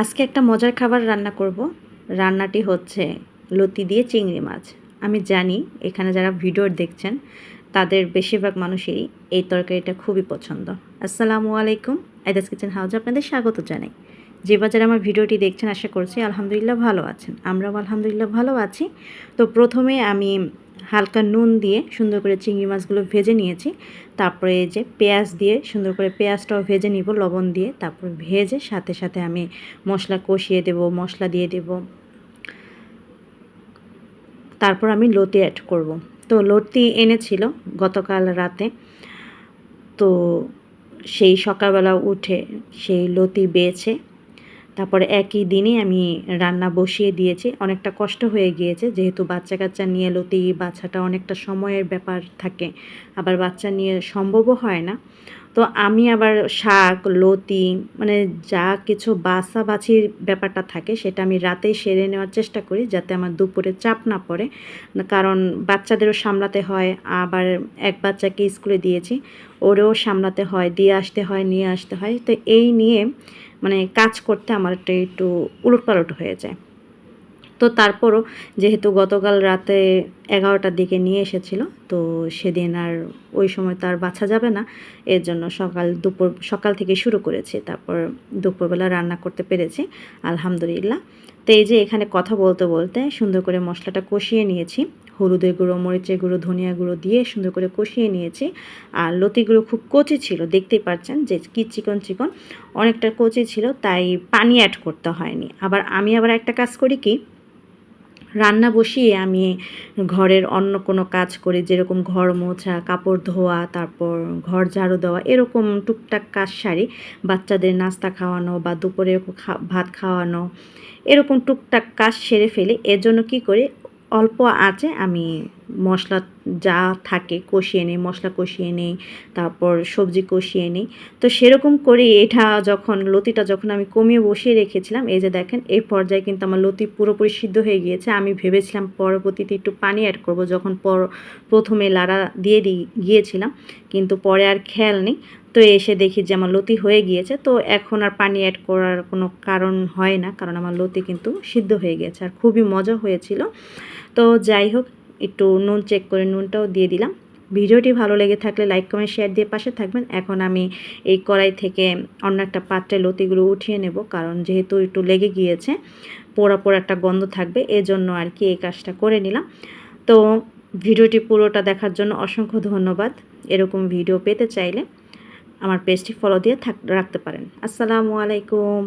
আজকে একটা মজার খাবার রান্না করব। রান্নাটি হচ্ছে লতি দিয়ে চিংড়ি মাছ। আমি জানি এখানে যারা ভিডিও দেখছেন, তাদের বেশিরভাগ মানুষেরই এই তরকারিটা খুবই পছন্দ। আসসালামু আলাইকুম, আইদাস কিচেন হাউজে আপনাদের স্বাগত জানাই। যে বাজারে আমার ভিডিওটি দেখছেন, আশা করছি আলহামদুলিল্লাহ ভালো আছেন। আমরাও আলহামদুলিল্লাহ ভালো আছি। তো প্রথমে আমি হালকা নুন দিয়ে সুন্দর করে চিংড়ি মাছগুলো ভেজে নিয়েছি। তারপরে এই যে পেঁয়াজ দিয়ে সুন্দর করে পেঁয়াজটাও ভেজে নিব, লবণ দিয়ে। তারপর ভেজে সাথে সাথে আমি মশলা কষিয়ে দেব, মশলা দিয়ে দেব। তারপর আমি লতি অ্যাড করব। তো লতি এনেছিল গতকাল রাতে। তো সেই সকালবেলা উঠে সেই লতি বেছে তারপরে একই দিনে আমি রান্না বসিয়ে দিয়েছি। অনেকটা কষ্ট হয়ে গিয়েছে, যেহেতু বাচ্চা কাচ্চা নিয়ে লতি বাচ্চাটা অনেকটা সময়ের ব্যাপার থাকে, আবার বাচ্চা নিয়ে সম্ভবও হয় না। তো আমি আবার শাক, লতি মানে যা কিছু বাসা বাছির ব্যাপারটা থাকে, সেটা আমি রাতেই সেরে নেওয়ার চেষ্টা করি, যাতে আমার দুপুরে চাপ না পড়ে। কারণ বাচ্চাদেরও সামলাতে হয়, আবার এক বাচ্চাকে স্কুলে দিয়েছি, ওরেও সামলাতে হয়, দিয়ে আসতে হয়, নিয়ে আসতে হয়। তো এই নিয়ে মানে কাজ করতে আমার একটা, একটু উলটপালট হয়ে যায়। তো তারপরও যেহেতু গতকাল রাতে এগারোটার দিকে নিয়ে এসেছিল, তো সেদিন আর ওই সময় তো আর বাছা যাবে না। এর জন্য সকাল দুপুর, সকাল থেকে শুরু করেছি, তারপর দুপুরবেলা রান্না করতে পেরেছি, আলহামদুলিল্লাহ। তো এই যে এখানে কথা বলতে বলতে সুন্দর করে মশলাটা কষিয়ে নিয়েছি। হলুদের গুঁড়ো, মরিচের গুঁড়ো, ধনিয়া গুঁড়ো দিয়ে সুন্দর করে কষিয়ে নিয়েছি। আর লতিগুলো খুব কচি ছিল, দেখতেই পাচ্ছেন যে কি চিকন চিকন। অনেকটা কচি ছিল, তাই পানি অ্যাড করতে হয়নি। আবার আমি আবার একটা কাজ করি কি, রান্না বসিয়ে আমি ঘরের অন্য কোনো কাজ করি, যেরকম ঘর মোছা, কাপড় ধোয়া, তারপর ঘর ঝাড়ু দেওয়া, এরকম টুকটাক কাজ সারি। বাচ্চাদের নাস্তা খাওয়ানো বা দুপুরে ভাত খাওয়ানো, এরকম টুকটাক কাজ সেরে ফেলি। এর জন্য কী করি অল্প আঁচে আমি মশলা যা থাকে কষিয়ে নেই, মশলা কষিয়ে নিই, তারপর সবজি কষিয়ে নিই। তো সেরকম করে এটা যখন, লতিটা যখন আমি কমিয়ে বসিয়ে রেখেছিলাম, এই যে দেখেন, এই পর্যায়ে কিন্তু আমার লতি পুরোপুরি সিদ্ধ হয়ে গিয়েছে। আমি ভেবেছিলাম পরবর্তীতে একটু পানি অ্যাড করব যখন পর, প্রথমে লাড়া দিয়ে গিয়েছিলাম, কিন্তু পরে আর খেয়াল নেই। তো এসে দেখি যে আমার লতি হয়ে গিয়েছে। তো এখন আর পানি অ্যাড করার কোনো কারণ হয় না, কারণ আমার লতি কিন্তু সিদ্ধ হয়ে গেছে আর খুবই মজা হয়েছিল। তো যাই হোক একটু নুন চেক করে নুনটাও দিয়ে দিলাম। ভিডিওটি ভালো লেগে থাকলে লাইক কমেন্ট শেয়ার দিয়ে পাশে থাকবেন। এখন আমি এই কড়াই থেকে অন্য একটা পাত্রে লতিগুলো উঠিয়ে নেব, কারণ যেহেতু একটু লেগে গিয়েছে, পোড়া পোড়া একটা গন্ধ থাকবে, এজন্য আর কি এই কাজটা করে নিলাম। তো ভিডিওটি পুরোটা দেখার জন্য অসংখ্য ধন্যবাদ। এরকম ভিডিও পেতে চাইলে আমার পেজটি ফলো দিয়ে থাক, রাখতে পারেন। আসসালামু আলাইকুম।